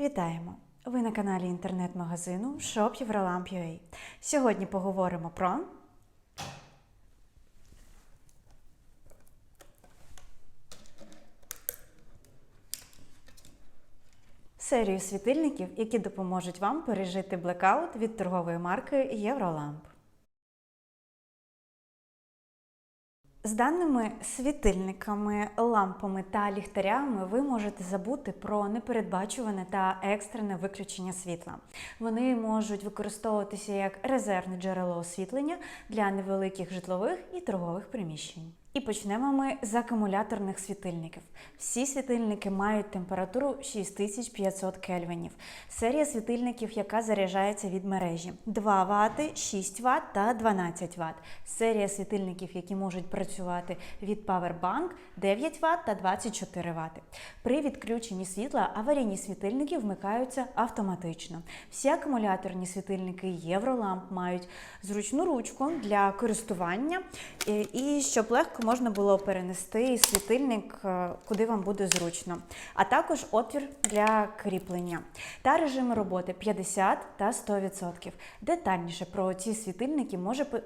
Вітаємо! Ви на каналі інтернет-магазину Shop Євроламп.ua. Сьогодні поговоримо про серію світильників, які допоможуть вам пережити блекаут від торгової марки Євроламп. З даними світильниками, лампами та ліхтарями ви можете забути про непередбачуване та екстрене виключення світла. Вони можуть використовуватися як резервне джерело освітлення для невеликих житлових і торгових приміщень. І почнемо ми з акумуляторних світильників. Всі світильники мають температуру 6500 кельвінів. Серія світильників, яка заряджається від мережі 2 Вт, 6 Вт та 12 Вт. Серія світильників, які можуть працювати від Powerbank 9 Вт та 24 Вт. При відключенні світла аварійні світильники вмикаються автоматично. Всі акумуляторні світильники Євроламп мають зручну ручку для користування і- і щоб легко можна було перенести світильник, е, куди вам буде зручно, а також отвір для кріплення та режими роботи 50 та 100%. Детальніше про ці світильники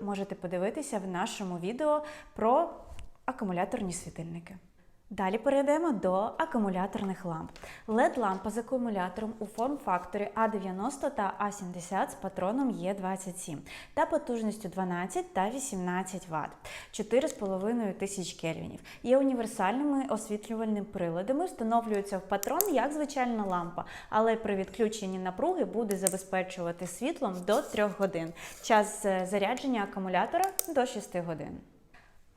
можете подивитися в нашому відео про акумуляторні світильники. Далі перейдемо до акумуляторних ламп. LED-лампа з акумулятором у форм-факторі А90 та А70 з патроном Е27 та потужністю 12 та 18 Вт, 4,5 тисяч кельвінів. Є універсальними освітлювальними приладами, встановлюються в патрон як звичайна лампа, але при відключенні напруги буде забезпечувати світлом до 3 годин. Час е, зарядження акумулятора до 6 годин.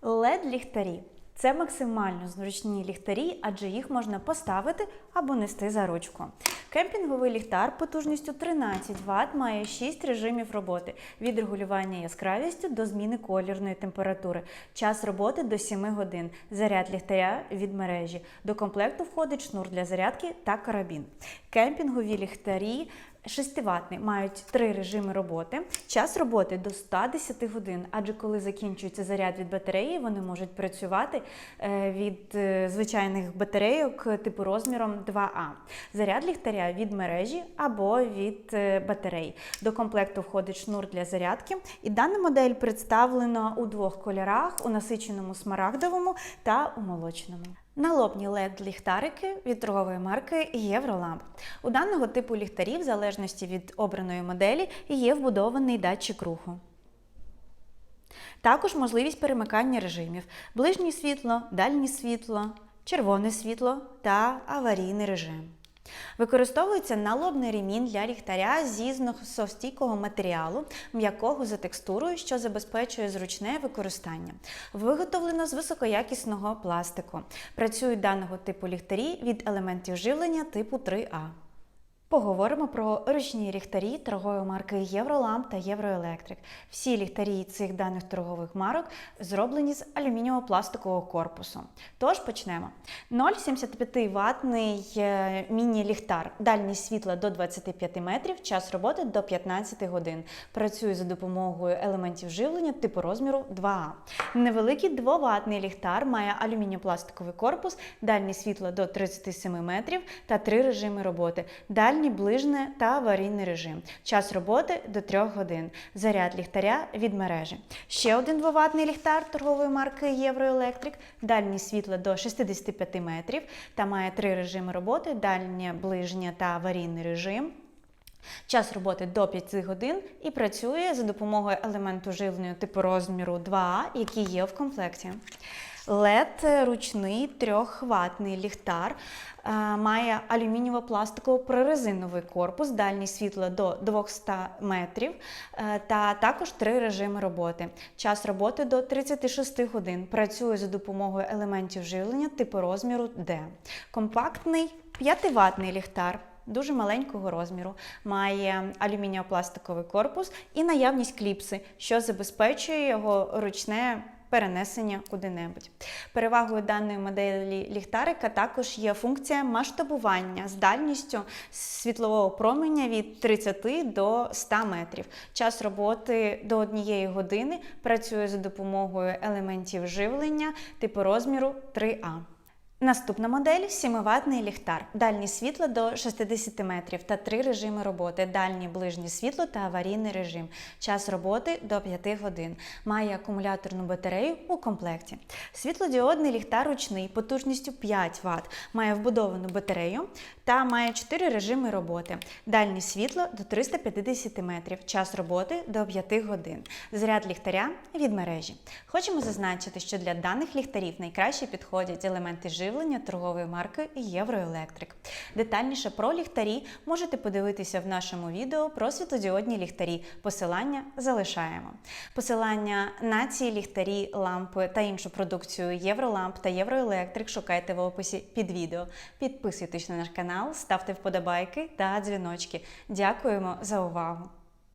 LED-ліхтарі. Це максимально зручні ліхтарі, адже їх можна поставити або нести за ручку. Кемпінговий ліхтар потужністю 13 Вт має 6 режимів роботи від регулювання яскравістю до зміни колірної температури. Час роботи до 7 годин. Заряд ліхтаря від мережі. До комплекту входить шнур для зарядки та карабін. Кемпінгові ліхтарі 6-ваттний мають три режими роботи. Час роботи до 110 годин, адже коли закінчується заряд від батареї, вони можуть працювати е, від е, звичайних батарейок типу розміром 2А. Заряд ліхтаря від мережі або від е, батарей. До комплекту входить шнур для зарядки. І дана модель представлена у двох кольорах: у насиченому смарагдовому та у молочному. Налобні led ліхтарики від торгової марки Євроламп. У даного типу ліхтарів, в залежності від обраної моделі, є вбудований датчик руху. Також можливість перемикання режимів: ближнє світло, дальнє світло, червоне світло та аварійний режим. Використовується налобний ремінь для ліхтаря зі зносостійкого матеріалу, м'якого за текстурою, що забезпечує зручне використання. Виготовлено з високоякісного пластику. Працюють даного типу ліхтарі від елементів живлення типу 3А. Поговоримо про ручні ліхтарі торгової марки Євроламп та Євроелектрик. Всі ліхтарі цих даних торгових марок зроблені з алюмінієво-пластикового корпусу. Тож почнемо. 0,75 ватний е, міні-ліхтар, дальність світла до 25 метрів, час роботи до 15 годин. Працює за допомогою елементів живлення типу розміру 2А. Невеликий 2-ватний ліхтар має алюмінієво-пластиковий корпус, дальність світла до 37 метрів та три режими роботи. Дальній, ближне та аварійний режим. Час роботи до 3 годин. Заряд ліхтаря від мережі. Ще один 2-ватний ліхтар торгової марки Євроелектрик. Дальність світла до 65 метрів та має три режими роботи: дальнє, ближнє та аварійний режим. Час роботи до 5 годин і працює за допомогою елементу живлення типу розміру 2А, який є в комплекті. LED ручний трьохватний ліхтар е, має алюмінієво-пластиково прорезиновий корпус, дальність світла до 200 метрів е, та також три режими роботи. Час роботи до 36 годин. Працює за допомогою елементів живлення типу розміру D. Компактний 5-ватний ліхтар. Дуже маленького розміру, має алюмінієво-пластиковий корпус і наявність кліпси, що забезпечує його ручне перенесення куди-небудь. Перевагою даної моделі ліхтарика також є функція масштабування з дальністю світлового променя від 30 до 100 метрів. Час роботи до однієї години працює за допомогою елементів живлення типу розміру 3А. Наступна модель 7-ваттний ліхтар. Дальні світло до 60 метрів та три режими роботи: дальнє ближнє світло та аварійний режим. Час роботи до 5 годин. Має акумуляторну батарею у комплекті. Світлодіодний ліхтар ручний потужністю 5 Вт. Має вбудовану батарею та має 4 режими роботи. Дальнє світло до 350 метрів. Час роботи до 5 годин. Заряд ліхтаря від мережі. Хочемо зазначити, що для даних ліхтарів найкраще підходять елементи живлення торгової марки Євроелектрик. Детальніше про ліхтарі можете подивитися в нашому відео про світлодіодні ліхтарі. Посилання залишаємо. Посилання на ці ліхтарі, лампи та іншу продукцію Євроламп та Євроелектрик шукайте в описі під відео. Підписуйтесь на наш канал, ставте вподобайки та дзвіночки. Дякуємо за увагу!